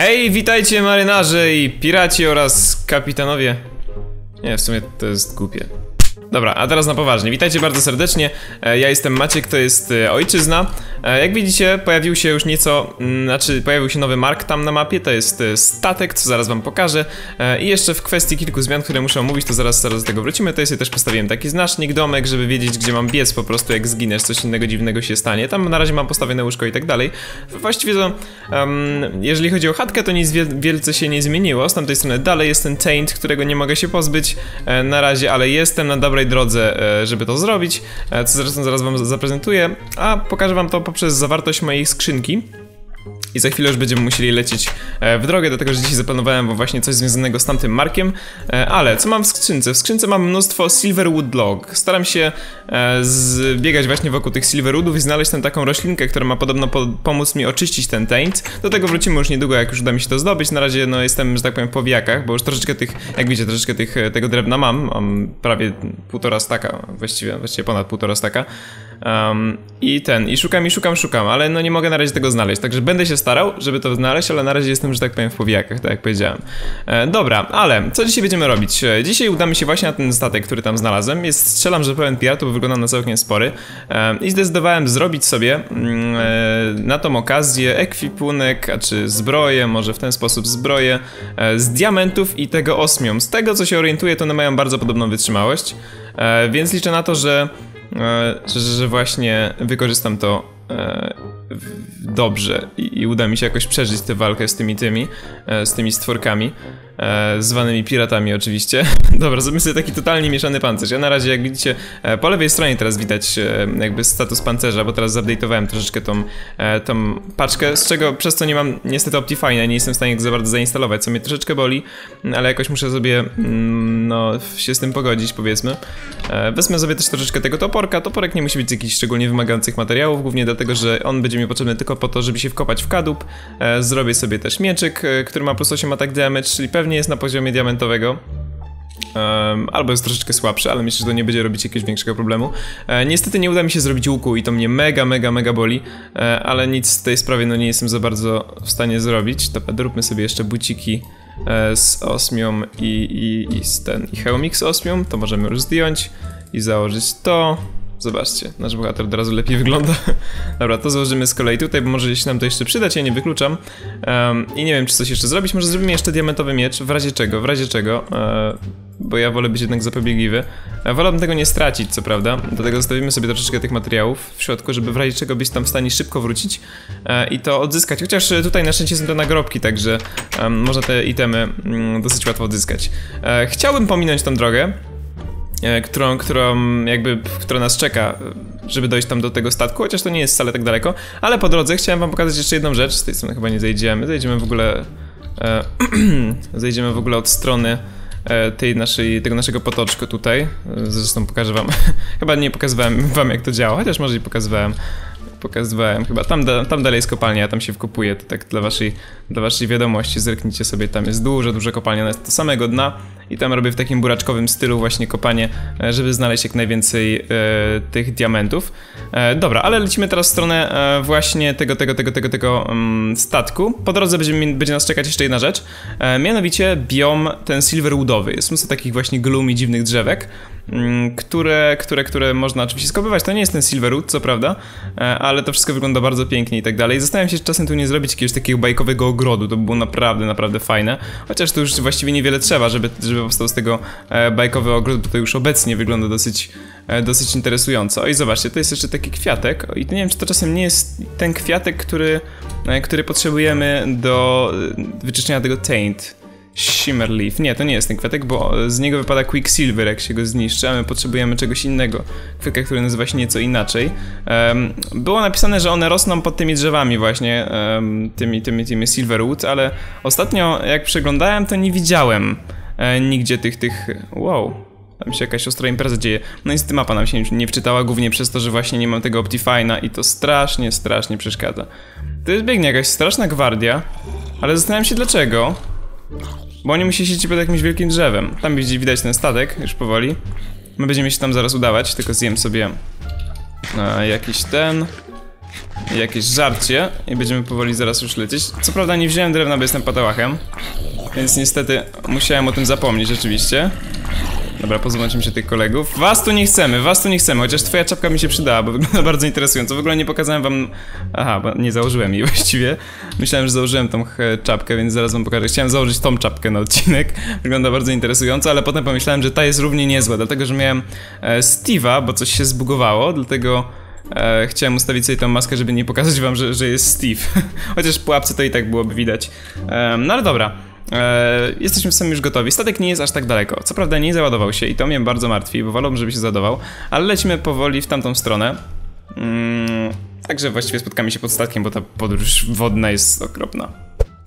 Hej, witajcie marynarze i piraci oraz kapitanowie. Nie, w sumie to jest głupie. Dobra, a teraz na poważnie. Witajcie bardzo serdecznie. E, Ja jestem Maciek, to jest e, ojczyzna. E, Jak widzicie, pojawił się już nieco, mm, znaczy pojawił się nowy mark tam na mapie, to jest statek, co zaraz wam pokażę. I jeszcze w kwestii kilku zmian, które muszę omówić, to zaraz, zaraz do tego wrócimy. To jest też postawiłem taki znacznik, domek, żeby wiedzieć, gdzie mam biec po prostu, jak zginiesz, coś innego dziwnego się stanie. Tam na razie mam postawione łóżko i tak dalej. Właściwie to, em, jeżeli chodzi o chatkę, to nic wiel- wielce się nie zmieniło. Z tamtej strony dalej jest ten taint, którego nie mogę się pozbyć na razie, ale jestem na dobrej drodze, e, żeby to zrobić, e, co zresztą zaraz wam zaprezentuję, a pokażę wam to poprzez zawartość mojej skrzynki. I za chwilę już będziemy musieli lecieć e, w drogę, dlatego że dzisiaj zaplanowałem właśnie coś związanego z tamtym markiem. E, Ale co mam w skrzynce? W skrzynce mam mnóstwo Silverwood Log. Staram się e, zbiegać właśnie wokół tych Silverwoodów i znaleźć tam taką roślinkę, która ma podobno po pomóc mi oczyścić ten taint. Do tego wrócimy już niedługo, jak już uda mi się to zdobyć. Na razie no jestem, że tak powiem, po wijakach, bo już troszeczkę tych, jak widzicie, troszeczkę tych, tego drewna mam. Mam prawie półtora staka, właściwie, właściwie ponad półtora staka. Um, I ten, i szukam, i szukam, szukam, ale no nie mogę na razie tego znaleźć, także będę się starał, żeby to znaleźć, ale na razie jestem, że tak powiem, w powijakach, tak jak powiedziałem. E, dobra, ale co dzisiaj będziemy robić? E, dzisiaj udamy się właśnie na ten statek, który tam znalazłem. Jest, strzelam, że pełen piratów, bo wygląda na całkiem spory. E, I zdecydowałem zrobić sobie mm, e, na tą okazję ekwipunek, a czy zbroję, może w ten sposób zbroję, e, z diamentów i tego osmium. Z tego, co się orientuję, to one mają bardzo podobną wytrzymałość, więc liczę na to, że że, że właśnie wykorzystam to e, dobrze i, i uda mi się jakoś przeżyć tę walkę z tymi tymi, e, z tymi stworkami, e, zwanymi piratami oczywiście. Dobra, zrobimy sobie taki totalnie mieszany pancerz. Ja na razie, jak widzicie, e, po lewej stronie teraz widać jakby status pancerza, bo teraz zupdate'owałem troszeczkę tą, tą paczkę, z czego przez co nie mam niestety Optifine'a, nie jestem w stanie za bardzo zainstalować, co mnie troszeczkę boli, ale jakoś muszę sobie, mm, no, się z tym pogodzić, powiedzmy. Wezmę sobie też troszeczkę tego toporka. Toporek nie musi być z jakichś szczególnie wymagających materiałów, głównie dlatego, że on będzie mi potrzebny tylko po to, żeby się wkopać w kadłub. E, Zrobię sobie też mieczyk, e, który ma plus 8 attack damage, czyli pewnie jest na poziomie diamentowego. Um, albo jest troszeczkę słabszy, ale myślę, że to nie będzie robić jakiegoś większego problemu. E, niestety nie uda mi się zrobić łuku i to mnie mega, mega, mega boli, e, ale nic w tej sprawie no nie jestem za bardzo w stanie zrobić. Dobra, zróbmy sobie jeszcze buciki e, z osmią i, i, i ten i hełmik z osmią, to możemy już zdjąć i założyć to. Zobaczcie, nasz bohater od razu lepiej wygląda. Dobra, to założymy z kolei tutaj, bo może się nam to jeszcze przydać, ja nie wykluczam. Em, I nie wiem, czy coś jeszcze zrobić. Może zrobimy jeszcze diamentowy miecz, w razie czego, w razie czego, e, bo ja wolę być jednak zapobiegliwy. E, wolałbym tego nie stracić, co prawda, dlatego zostawimy sobie troszeczkę tych materiałów w środku, żeby w razie czego być tam w stanie szybko wrócić e, i to odzyskać. Chociaż e, tutaj na szczęście są to nagrobki, także można te itemy mm, dosyć łatwo odzyskać. E, chciałbym pominąć tą drogę, którą, którą jakby, która nas czeka, e, żeby dojść tam do tego statku, chociaż to nie jest wcale tak daleko, ale po drodze chciałem wam pokazać jeszcze jedną rzecz, z tej strony chyba nie zejdziemy, zejdziemy w ogóle, e, zejdziemy w ogóle od strony e, tej naszej, tego naszego potoczku tutaj, E, zresztą pokażę wam, chyba nie pokazywałem wam jak to działa, chociaż może i pokazywałem, pokazywałem chyba, tam, da, tam dalej jest kopalnia, tam się wkopuję, to tak dla waszej, dla waszej wiadomości, zerknijcie sobie, tam jest duża, duża kopalnia, ona jest do samego dna i tam robię w takim buraczkowym stylu właśnie kopanie, e, żeby znaleźć jak najwięcej e, tych diamentów. E, dobra, ale lecimy teraz w stronę e, właśnie tego, tego, tego, tego, tego mm, statku. Po drodze będzie, nas czekać jeszcze jedna rzecz, e, mianowicie biom ten silverwoodowy. Jest mnóstwo takich właśnie gloomy, dziwnych drzewek, które, które, które można oczywiście skopywać. To nie jest ten silverwood, co prawda, e, ale to wszystko wygląda bardzo pięknie i tak dalej. Zastanawiam się, czy czasem tu nie zrobić jakiegoś takiego bajkowego ogrodu, to by było naprawdę, naprawdę fajne. Chociaż tu już właściwie niewiele trzeba, żeby, żeby powstał z tego e, bajkowy ogród, bo to już obecnie wygląda dosyć, e, dosyć interesująco. I zobaczcie, to jest jeszcze taki kwiatek. I nie wiem, czy to czasem nie jest ten kwiatek, który, który potrzebujemy do wyczyszczenia tego taint. Shimmerleaf. Nie, to nie jest ten kwiatek, bo z niego wypada Quicksilver, jak się go zniszczy, a my potrzebujemy czegoś innego. Kwiatek, który nazywa się nieco inaczej. Em, było napisane, że one rosną pod tymi drzewami właśnie, em, tymi, tymi, tymi Silverwood, ale ostatnio jak przeglądałem, to nie widziałem e, nigdzie tych, tych... Wow, tam się jakaś ostra impreza dzieje. No niestety mapa nam się nie wczytała, głównie przez to, że właśnie nie mam tego Optifine'a i to strasznie, strasznie przeszkadza. To jest biegnie jakaś straszna gwardia, ale zastanawiam się dlaczego. Bo oni musi siedzieć pod jakimś wielkim drzewem. Tam widzi- widać ten statek, już powoli. My będziemy się tam zaraz udawać, tylko zjem sobie e, jakiś ten. jakieś żarcie i będziemy powoli zaraz już lecieć. Co prawda nie wziąłem drewna, bo jestem patałachem, więc niestety musiałem o tym zapomnieć rzeczywiście. Dobra, pozbądźmy się tych kolegów. Was tu nie chcemy, was tu nie chcemy, chociaż twoja czapka mi się przydała, bo wygląda bardzo interesująco. W ogóle nie pokazałem wam... Aha, nie założyłem jej właściwie. Myślałem, że założyłem tą czapkę, więc zaraz wam pokażę. Chciałem założyć tą czapkę na odcinek. Wygląda bardzo interesująco, ale potem pomyślałem, że ta jest równie niezła, dlatego, że miałem e, Steve'a, bo coś się zbugowało, dlatego... E, chciałem ustawić sobie tą maskę, żeby nie pokazać wam, że, że jest Steve. Chociaż w pułapce to i tak byłoby widać. E, no ale dobra. E, jesteśmy w sumie już gotowi. Statek nie jest aż tak daleko. Co prawda nie załadował się i to mnie bardzo martwi, bo wolałbym, żeby się załadował, ale lecimy powoli w tamtą stronę. Mm, także właściwie spotkamy się pod statkiem, bo ta podróż wodna jest okropna.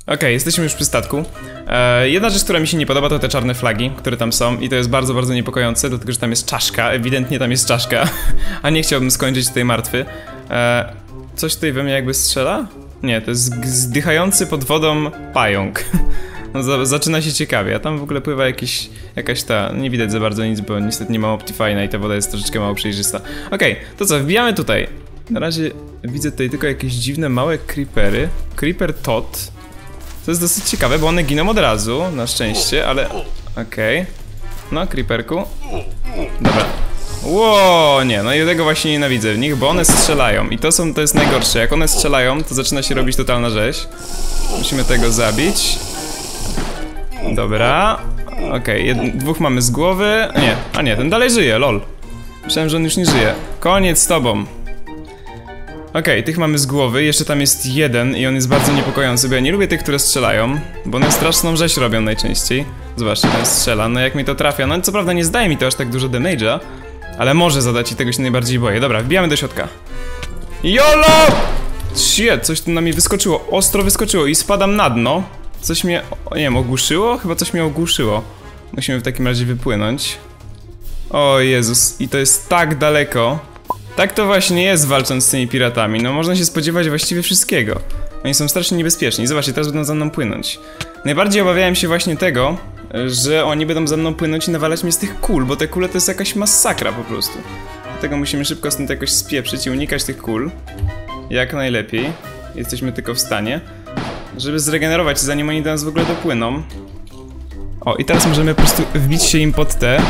Okej, okay, jesteśmy już przy statku. E, jedna rzecz, która mi się nie podoba, to te czarne flagi, które tam są i to jest bardzo, bardzo niepokojące, dlatego, że tam jest czaszka, ewidentnie tam jest czaszka, a nie chciałbym skończyć tutaj martwy. E, coś tutaj we mnie jakby strzela? Nie, to jest zdychający pod wodą pająk. Zaczyna się ciekawie, a tam w ogóle pływa jakiś, jakaś ta, nie widać za bardzo nic, bo niestety nie ma Optifine'a i ta woda jest troszeczkę mało przejrzysta. Okej, okay, to co, wbijamy tutaj. Na razie widzę tutaj tylko jakieś dziwne małe creepery. Creeper tot. To jest dosyć ciekawe, bo one giną od razu, na szczęście, ale... Okej. Okay. No, creeperku. Dobra. Ło, nie, no i tego właśnie nienawidzę w nich, bo one strzelają i to są, to jest najgorsze. Jak one strzelają, to zaczyna się robić totalna rzeź. Musimy tego zabić. Dobra. Okej, okay, dwóch mamy z głowy. Nie, a nie, ten dalej żyje, lol. Myślałem, że on już nie żyje. Koniec z tobą. Okej, okay, tych mamy z głowy, jeszcze tam jest jeden i on jest bardzo niepokojący, bo ja nie lubię tych, które strzelają, bo one straszną rzeź robią najczęściej. Zobaczcie, ten strzela, no jak mi to trafia, no co prawda nie zdaje mi to aż tak dużo damage'a, ale może zadać i tego się najbardziej boję. Dobra, wbijamy do środka. YOLO! Shit, coś tu na mnie wyskoczyło, ostro wyskoczyło i spadam na dno. Coś mnie, nie wiem, ogłuszyło? Chyba coś mnie ogłuszyło. Musimy w takim razie wypłynąć. O Jezus, i to jest tak daleko. Tak to właśnie jest walcząc z tymi piratami, no można się spodziewać właściwie wszystkiego. Oni są strasznie niebezpieczni, zobaczcie, teraz będą za mną płynąć. Najbardziej obawiałem się właśnie tego, że oni będą za mną płynąć i nawalać mnie z tych kul, bo te kule to jest jakaś masakra po prostu. Dlatego musimy szybko stąd jakoś spieprzyć i unikać tych kul. Jak najlepiej. Jesteśmy tylko w stanie. Żeby zregenerować, zanim oni do nas w ogóle dopłyną. O, i teraz możemy po prostu wbić się im pod te.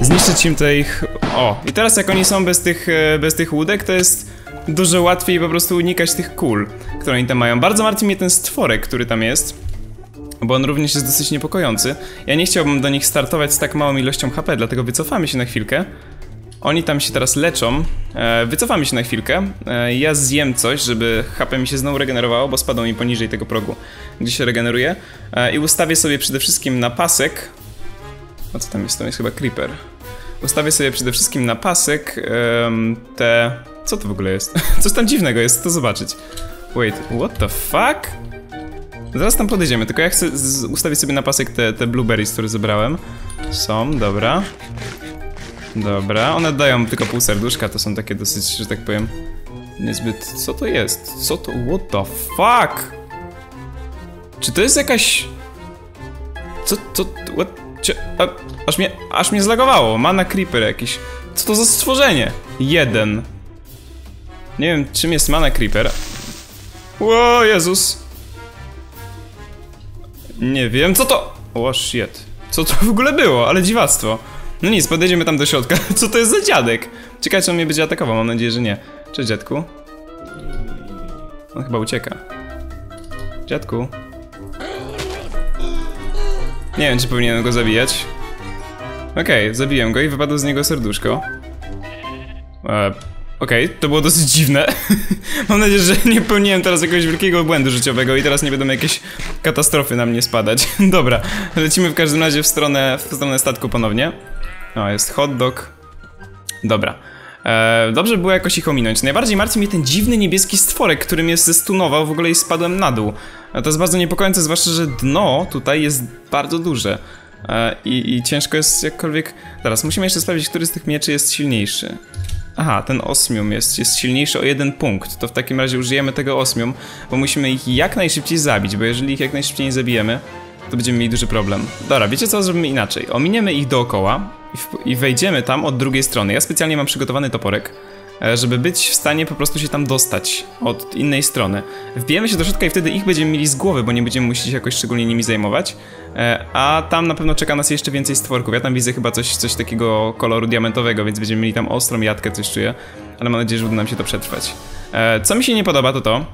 Zniszczyć im te ich... O, i teraz jak oni są bez tych, e, bez tych łódek, to jest dużo łatwiej po prostu unikać tych kul, które oni tam mają. Bardzo martwi mnie ten stworek, który tam jest. Bo on również jest dosyć niepokojący. Ja nie chciałbym do nich startować z tak małą ilością HP, dlatego wycofamy się na chwilkę. Oni tam się teraz leczą. E, wycofamy się na chwilkę. E, ja zjem coś, żeby HP mi się znowu regenerowało, bo spadło mi poniżej tego progu, gdzie się regeneruje. E, I ustawię sobie przede wszystkim na pasek. O co tam jest? To jest chyba creeper. Ustawię sobie przede wszystkim na pasek te... Co to w ogóle jest? Coś tam dziwnego jest, to zobaczyć. Wait, what the fuck? Zaraz tam podejdziemy, tylko ja chcę ustawić sobie na pasek te, te blueberries, które zebrałem. Są, dobra. Dobra, one dają tylko pół serduszka, to są takie dosyć, że tak powiem, niezbyt... Co to jest? Co to? What the fuck? Czy to jest jakaś... Co to... What? Cie... A, aż mnie... aż mnie zlagowało, mana creeper jakiś. Co to za stworzenie? Jeden. Nie wiem, czym jest mana creeper. Ło, Jezus. Nie wiem, co to... O, shit. Co to w ogóle było, ale dziwactwo. No nic, podejdziemy tam do środka. Co to jest za dziadek? Ciekawe, czy on mnie będzie atakował, mam nadzieję, że nie. Cześć, dziadku. On chyba ucieka. Dziadku. Nie wiem, czy powinienem go zabijać. Okej, okay, zabiłem go i wypadło z niego serduszko. E, Okej, okay, to było dosyć dziwne. Mam nadzieję, że nie popełniłem teraz jakiegoś wielkiego błędu życiowego i teraz nie będą jakieś katastrofy na mnie spadać. Dobra, lecimy w każdym razie w stronę, w stronę statku ponownie. O, jest hot dog. Dobra. E, dobrze było jakoś ich ominąć. Najbardziej martwi mnie ten dziwny niebieski stworek, który mnie zestunował w ogóle i spadłem na dół. E, to jest bardzo niepokojące, zwłaszcza, że dno tutaj jest bardzo duże. E, i, I ciężko jest jakkolwiek... Teraz musimy jeszcze sprawdzić, który z tych mieczy jest silniejszy. Aha, ten osmium jest, jest silniejszy o jeden punkt. To w takim razie użyjemy tego osmium, bo musimy ich jak najszybciej zabić, bo jeżeli ich jak najszybciej nie zabijemy, to będziemy mieli duży problem. Dobra, wiecie co? Zrobimy inaczej. Ominiemy ich dookoła i, wejdziemy tam od drugiej strony. Ja specjalnie mam przygotowany toporek, e, żeby być w stanie po prostu się tam dostać od innej strony. Wbijemy się do środka i wtedy ich będziemy mieli z głowy, bo nie będziemy musieli się jakoś szczególnie nimi zajmować. E, a tam na pewno czeka nas jeszcze więcej stworków. Ja tam widzę chyba coś, coś takiego koloru diamentowego, więc będziemy mieli tam ostrą jatkę, coś czuję. Ale mam nadzieję, że uda nam się to przetrwać. E, co mi się nie podoba to to,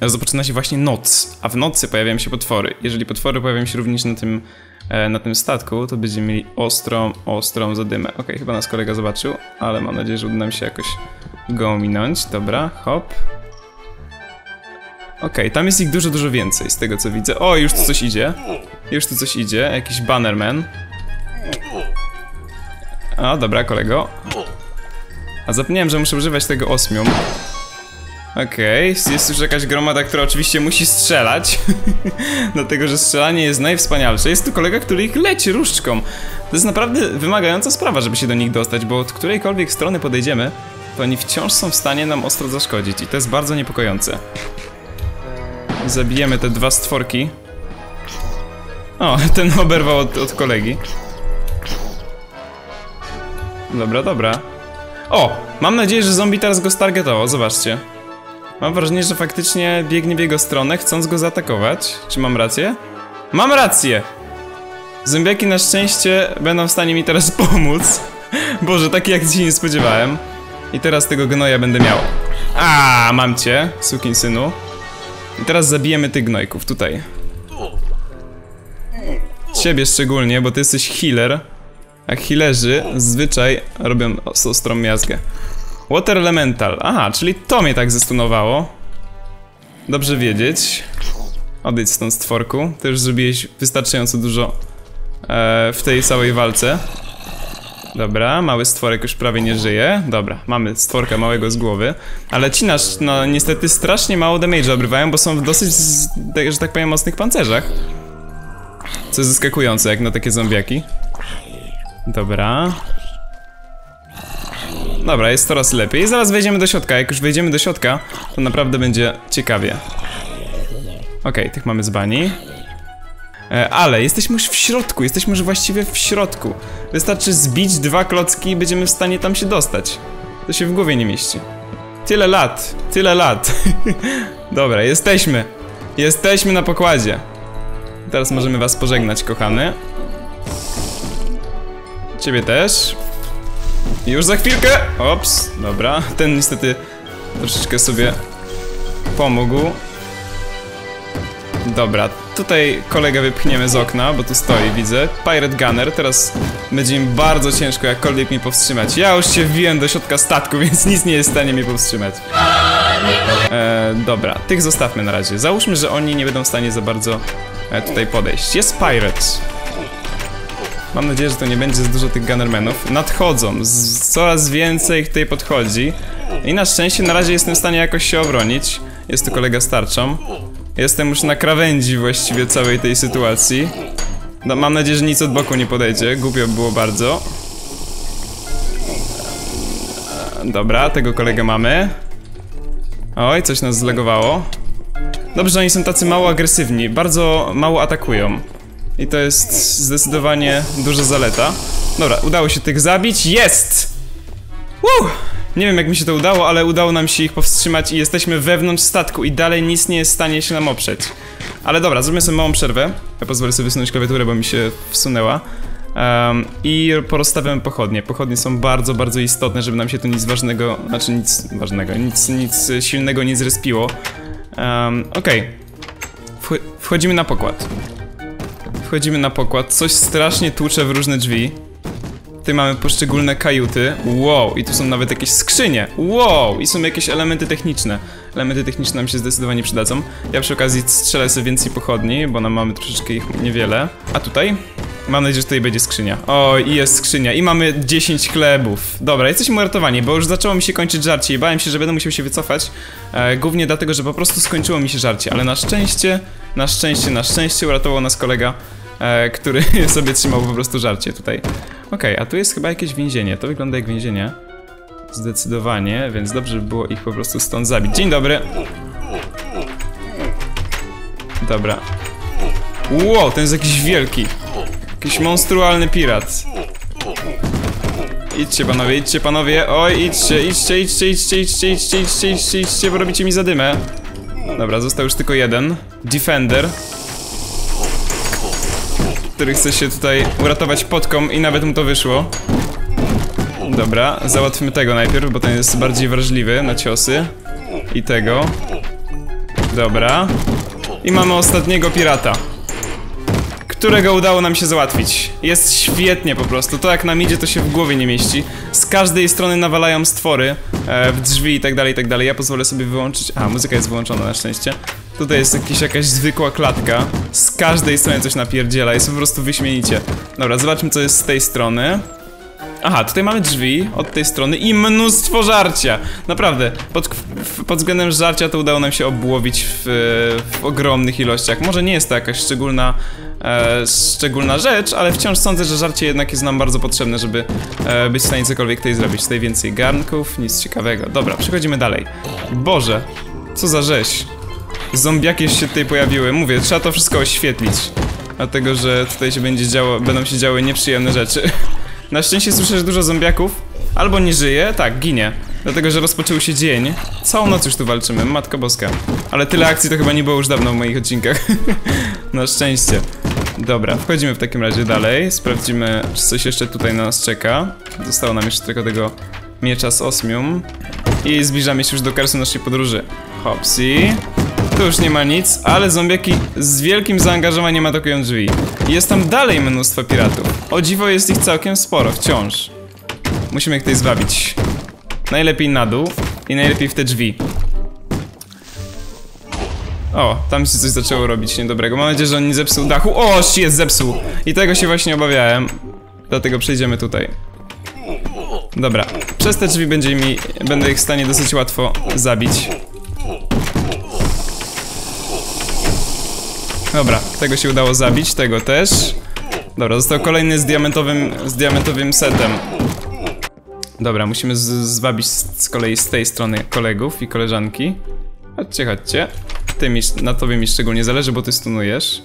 rozpoczyna się właśnie noc, a w nocy pojawiają się potwory. Jeżeli potwory pojawiają się również na tym, e, na tym statku, to będziemy mieli ostrą, ostrą zadymę. Okej, chyba nas kolega zobaczył, ale mam nadzieję, że uda nam się jakoś go ominąć. Dobra, hop. Okej, tam jest ich dużo, dużo więcej z tego co widzę. O, już tu coś idzie. Już tu coś idzie, jakiś bannerman. A, dobra, kolego. A zapomniałem, że muszę używać tego osmium. Okej, jest już jakaś gromada, która oczywiście musi strzelać. Dlatego, że strzelanie jest najwspanialsze. Jest tu kolega, który ich leci różdżką. To jest naprawdę wymagająca sprawa, żeby się do nich dostać, bo od którejkolwiek strony podejdziemy, to oni wciąż są w stanie nam ostro zaszkodzić. I to jest bardzo niepokojące. Zabijemy te dwa stworki. O, ten oberwał od, od kolegi. Dobra, dobra. O! Mam nadzieję, że zombie teraz go stargetował, zobaczcie. Mam wrażenie, że faktycznie biegnie w jego stronę, chcąc go zaatakować. Czy mam rację? Mam rację! Zombiaki na szczęście będą w stanie mi teraz pomóc. Boże, taki jak się nie spodziewałem. I teraz tego gnoja będę miał. A, mam cię, synu. I teraz zabijemy tych gnojków, tutaj. Ciebie szczególnie, bo ty jesteś healer. A healerzy zazwyczaj robią os- ostrą miazgę. Water Elemental. Aha, czyli to mnie tak zestunowało. Dobrze wiedzieć. Odejdź stąd stworku. Ty już zrobiłeś wystarczająco dużo e, w tej całej walce. Dobra, mały stworek już prawie nie żyje. Dobra, mamy stworka małego z głowy. Ale ci nasz, no niestety strasznie mało damage'a obrywają, bo są w dosyć, że tak powiem, mocnych pancerzach. Co jest zaskakujące jak na takie zombiaki. Dobra. Dobra, jest coraz lepiej. Zaraz wejdziemy do środka. Jak już wejdziemy do środka, to naprawdę będzie ciekawie. Okej, tych mamy z bani. E, ale jesteśmy już w środku, jesteśmy już właściwie w środku. Wystarczy zbić dwa klocki i będziemy w stanie tam się dostać. To się w głowie nie mieści. Tyle lat, tyle lat. Dobra, jesteśmy. Jesteśmy na pokładzie. Teraz możemy was pożegnać, kochany. Ciebie też. Już za chwilkę! Ops, dobra. Ten niestety troszeczkę sobie pomógł. Dobra, tutaj kolegę wypchniemy z okna, bo tu stoi, widzę. Pirate Gunner, teraz będzie im bardzo ciężko jakkolwiek mnie powstrzymać. Ja już się wbiłem do środka statku, więc nic nie jest w stanie mnie powstrzymać. E, dobra, tych zostawmy na razie. Załóżmy, że oni nie będą w stanie za bardzo e, tutaj podejść. Jest Pirate. Mam nadzieję, że to nie będzie za dużo tych gunnermenów. Nadchodzą, z, coraz więcej tutaj podchodzi. I na szczęście na razie jestem w stanie jakoś się obronić. Jest tu kolega z tarczą. Jestem już na krawędzi właściwie całej tej sytuacji. No, mam nadzieję, że nic od boku nie podejdzie. Głupio było bardzo. Dobra, tego kolegę mamy. Oj, coś nas zlegowało. Dobrze, że oni są tacy mało agresywni, bardzo mało atakują. I to jest zdecydowanie duża zaleta. Dobra, udało się tych zabić. Jest! Woo! Nie wiem jak mi się to udało, ale udało nam się ich powstrzymać i jesteśmy wewnątrz statku i dalej nic nie jest w stanie się nam oprzeć. Ale dobra, zrobimy sobie małą przerwę. Ja pozwolę sobie wysunąć klawiaturę, bo mi się wsunęła. Um, I porozstawiamy pochodnie. Pochodnie są bardzo, bardzo istotne, żeby nam się tu nic ważnego, znaczy nic ważnego, nic, nic silnego nie zrespiło. Um, Okej. Wch- Wchodzimy na pokład. Wchodzimy na pokład, coś strasznie tłucze w różne drzwi. Tutaj mamy poszczególne kajuty. Wow, i tu są nawet jakieś skrzynie. Wow, i są jakieś elementy techniczne. Elementy techniczne nam się zdecydowanie przydadzą. Ja przy okazji strzelę sobie więcej pochodni, bo nam mamy troszeczkę ich niewiele. A tutaj? Mam nadzieję, że tutaj będzie skrzynia. O, i jest skrzynia. I mamy 10 chlebów. Dobra, jesteśmy uratowani, bo już zaczęło mi się kończyć żarcie i bałem się, że będę musiał się wycofać. E, głównie dlatego, że po prostu skończyło mi się żarcie. Ale na szczęście, na szczęście, na szczęście uratował nas kolega, który sobie trzymał po prostu żarcie tutaj. Okej, a tu jest chyba jakieś więzienie. To wygląda jak więzienie. Zdecydowanie, więc dobrze by było ich po prostu stąd zabić. Dzień dobry. Dobra. Wow, ten jest jakiś wielki. Jakiś monstrualny pirat. idźcie panowie, idźcie panowie, oj, idźcie, idźcie, idźcie, idźcie, idźcie, idźcie, idźcie, idźcie, idźcie, bo robicie mi zadymę. Dobra, został już tylko jeden. Defender. Który chce się tutaj uratować podką i nawet mu to wyszło. Dobra, załatwmy tego najpierw, bo ten jest bardziej wrażliwy na ciosy. I tego. Dobra. I mamy ostatniego pirata którego udało nam się załatwić. Jest świetnie po prostu, to jak nam idzie to się w głowie nie mieści. Z każdej strony nawalają stwory e, w drzwi i tak dalej, i tak dalej. Ja pozwolę sobie wyłączyć... A, muzyka jest wyłączona na szczęście. Tutaj jest jakiś, jakaś zwykła klatka. Z każdej strony coś napierdziela, jest po prostu wyśmienicie. Dobra, zobaczmy co jest z tej strony. Aha, tutaj mamy drzwi od tej strony i mnóstwo żarcia. Naprawdę, pod, pod względem żarcia to udało nam się obłowić w, w ogromnych ilościach. Może nie jest to jakaś szczególna, e, szczególna rzecz, ale wciąż sądzę, że żarcie jednak jest nam bardzo potrzebne, żeby e, być w stanie cokolwiek tutaj zrobić. Tutaj więcej garnków, nic ciekawego. Dobra, przechodzimy dalej. Boże, co za rzeź. Zombiaki się tutaj pojawiły. Mówię, trzeba to wszystko oświetlić. Dlatego, że tutaj się będzie działo, będą się działy nieprzyjemne rzeczy. Na szczęście słyszę, że dużo zombiaków albo nie żyje, tak, ginie. Dlatego, że rozpoczął się dzień. Całą noc już tu walczymy, matko boska. Ale tyle akcji to chyba nie było już dawno w moich odcinkach. Na szczęście. Dobra, wchodzimy w takim razie dalej. Sprawdzimy, czy coś jeszcze tutaj na nas czeka. Zostało nam jeszcze tylko tego miecza z osmium. I zbliżamy się już do karsu naszej podróży. Hopsi. Tu już nie ma nic, ale zombiaki z wielkim zaangażowaniem atakują drzwi. Jest tam dalej mnóstwo piratów. O dziwo jest ich całkiem sporo, wciąż. Musimy ich tutaj zwabić. Najlepiej na dół i najlepiej w te drzwi. O, tam się coś zaczęło robić niedobrego. Mam nadzieję, że on nie zepsuł dachu. O, jest zepsuł! I tego się właśnie obawiałem. Dlatego przejdziemy tutaj. Dobra, przez te drzwi będzie mi, będę ich w stanie dosyć łatwo zabić. Dobra, tego się udało zabić, tego też. Dobra, został kolejny z diamentowym, z diamentowym setem. Dobra, musimy zwabić z, z kolei z tej strony kolegów i koleżanki. Chodźcie, chodźcie. Ty mi, na tobie mi szczególnie zależy, bo ty stunujesz.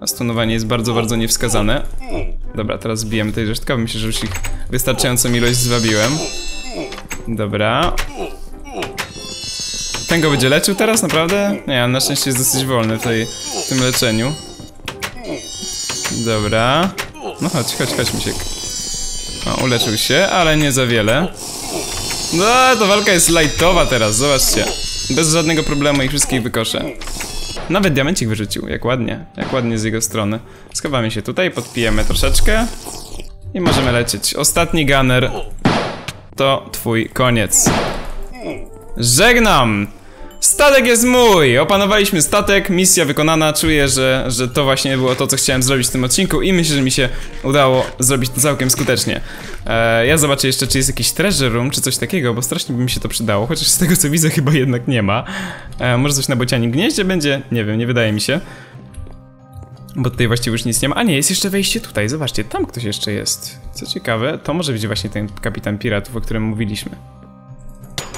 A stunowanie jest bardzo, bardzo niewskazane. Dobra, teraz zbijemy tej resztkę, myślę, że już ich wystarczającą ilość zwabiłem. Dobra. Ten go będzie leczył teraz, naprawdę? Nie, on na szczęście jest dosyć wolny w, tej, w tym leczeniu. Dobra. No chodź, chodź, chodź, Misiek. O, uleczył się, ale nie za wiele. No, to walka jest lightowa teraz, zobaczcie. Bez żadnego problemu ich wszystkich wykoszę. Nawet diamencik wyrzucił, jak ładnie, jak ładnie z jego strony. Schowamy się tutaj, podpijemy troszeczkę. I możemy lecieć. Ostatni gunner to twój koniec. Żegnam! Statek jest mój! Opanowaliśmy statek, misja wykonana. Czuję, że, że to właśnie było to, co chciałem zrobić w tym odcinku i myślę, że mi się udało zrobić to całkiem skutecznie. E, ja zobaczę jeszcze, czy jest jakiś treasure room, czy coś takiego, bo strasznie by mi się to przydało, chociaż z tego, co widzę, chyba jednak nie ma. E, może coś na bocianim gnieździe będzie? Nie wiem, nie wydaje mi się. Bo tutaj właściwie już nic nie ma. A nie, jest jeszcze wejście tutaj, zobaczcie, tam ktoś jeszcze jest. Co ciekawe, to może być właśnie ten kapitan piratów, o którym mówiliśmy.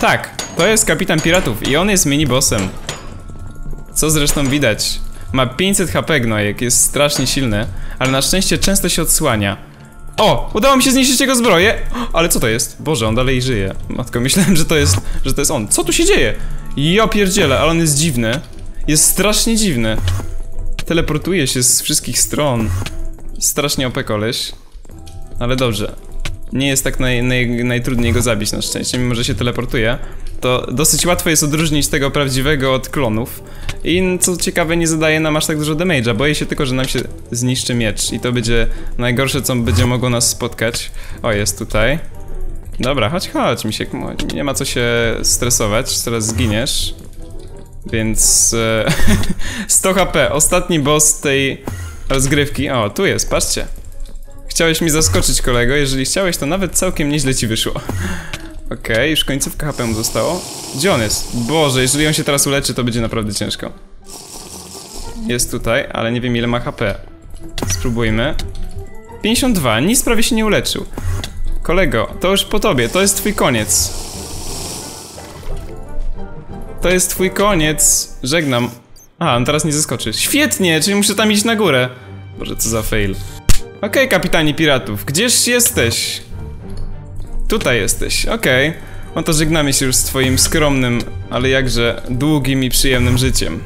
Tak, to jest kapitan piratów i on jest mini-bossem. Co zresztą widać. Ma 500 HP gnojek, jest strasznie silny, ale na szczęście często się odsłania. O! Udało mi się zniszczyć jego zbroję! Ale co to jest? Boże, on dalej żyje. Matko, myślałem, że to jest, że to jest on. Co tu się dzieje? Ja pierdzielę, ale on jest dziwny. Jest strasznie dziwny. Teleportuje się z wszystkich stron. Strasznie opę koleś. Ale dobrze nie jest tak naj, naj, najtrudniej go zabić na szczęście, mimo że się teleportuje, to dosyć łatwo jest odróżnić tego prawdziwego od klonów. I co ciekawe, nie zadaje nam aż tak dużo damage'a. Boję się tylko, że nam się zniszczy miecz i to będzie najgorsze, co będzie mogło nas spotkać. O, jest tutaj. Dobra, chodź, chodź, misiek. Nie ma co się stresować, teraz zginiesz. Więc... E, 100 HP, ostatni boss tej rozgrywki. O, tu jest, patrzcie. Chciałeś mi zaskoczyć kolego, jeżeli chciałeś to nawet całkiem nieźle ci wyszło. Okej, okay, już końcówka HP mu zostało. Gdzie on jest? Boże, jeżeli on się teraz uleczy to będzie naprawdę ciężko. Jest tutaj, ale nie wiem ile ma HP Spróbujmy. 52, nic prawie się nie uleczył. Kolego, to już po tobie, to jest twój koniec. To jest twój koniec. Żegnam. A, on teraz nie zeskoczy. Świetnie, czyli muszę tam iść na górę. Boże, co za fail Okej, okay, kapitanie piratów, gdzież jesteś? Tutaj jesteś, okej. No to żegnamy się już z twoim skromnym, ale jakże długim i przyjemnym życiem.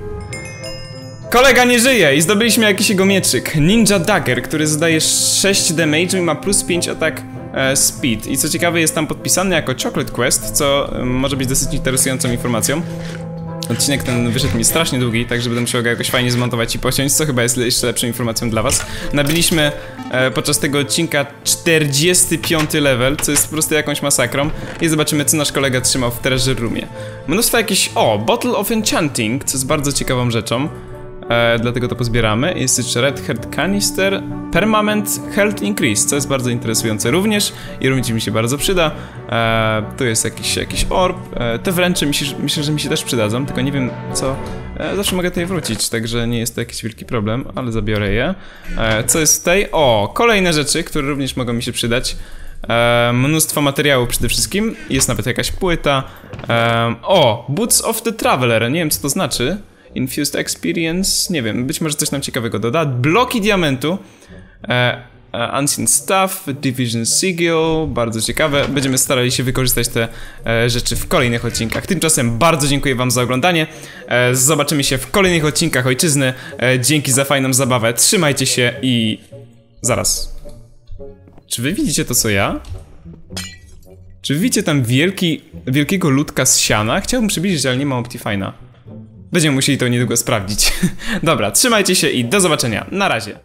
Kolega nie żyje i zdobyliśmy jakiś jego mieczyk. Ninja Dagger, który zadaje 6 damage i ma plus 5 atak e, speed. I co ciekawe jest tam podpisany jako Chocolate Quest, co e, może być dosyć interesującą informacją. Odcinek ten wyszedł mi strasznie długi, także będę musiał go jakoś fajnie zmontować i pociąć, co chyba jest jeszcze lepszą informacją dla was. Nabiliśmy e, podczas tego odcinka 45 level, co jest po prostu jakąś masakrą i zobaczymy co nasz kolega trzymał w treasure roomie. Mnóstwo jakichś... o! Bottle of Enchanting, co jest bardzo ciekawą rzeczą. E, dlatego to pozbieramy. Jest jeszcze Red Heart Canister, Permanent Health Increase, co jest bardzo interesujące również i również mi się bardzo przyda. E, tu jest jakiś, jakiś orb. E, te wręcze myślę, myślę, że mi się też przydadzą, tylko nie wiem co. E, zawsze mogę tutaj wrócić, także nie jest to jakiś wielki problem, ale zabiorę je. E, co jest tutaj? O, kolejne rzeczy, które również mogą mi się przydać. E, mnóstwo materiału przede wszystkim. Jest nawet jakaś płyta. E, o, Boots of the Traveler. Nie wiem co to znaczy. Infused Experience, nie wiem, być może coś nam ciekawego doda. Bloki diamentu, e, e, Ancient Stuff, Division Sigil, bardzo ciekawe. Będziemy starali się wykorzystać te e, rzeczy w kolejnych odcinkach. Tymczasem bardzo dziękuję wam za oglądanie. E, zobaczymy się w kolejnych odcinkach Ojczyzny. E, dzięki za fajną zabawę. Trzymajcie się i... Zaraz. Czy wy widzicie to co ja? Czy widzicie tam wielki, wielkiego ludka z siana? Chciałbym przybliżyć, ale nie ma Optifine'a. Będziemy musieli to niedługo sprawdzić. Dobra, trzymajcie się i do zobaczenia. Na razie.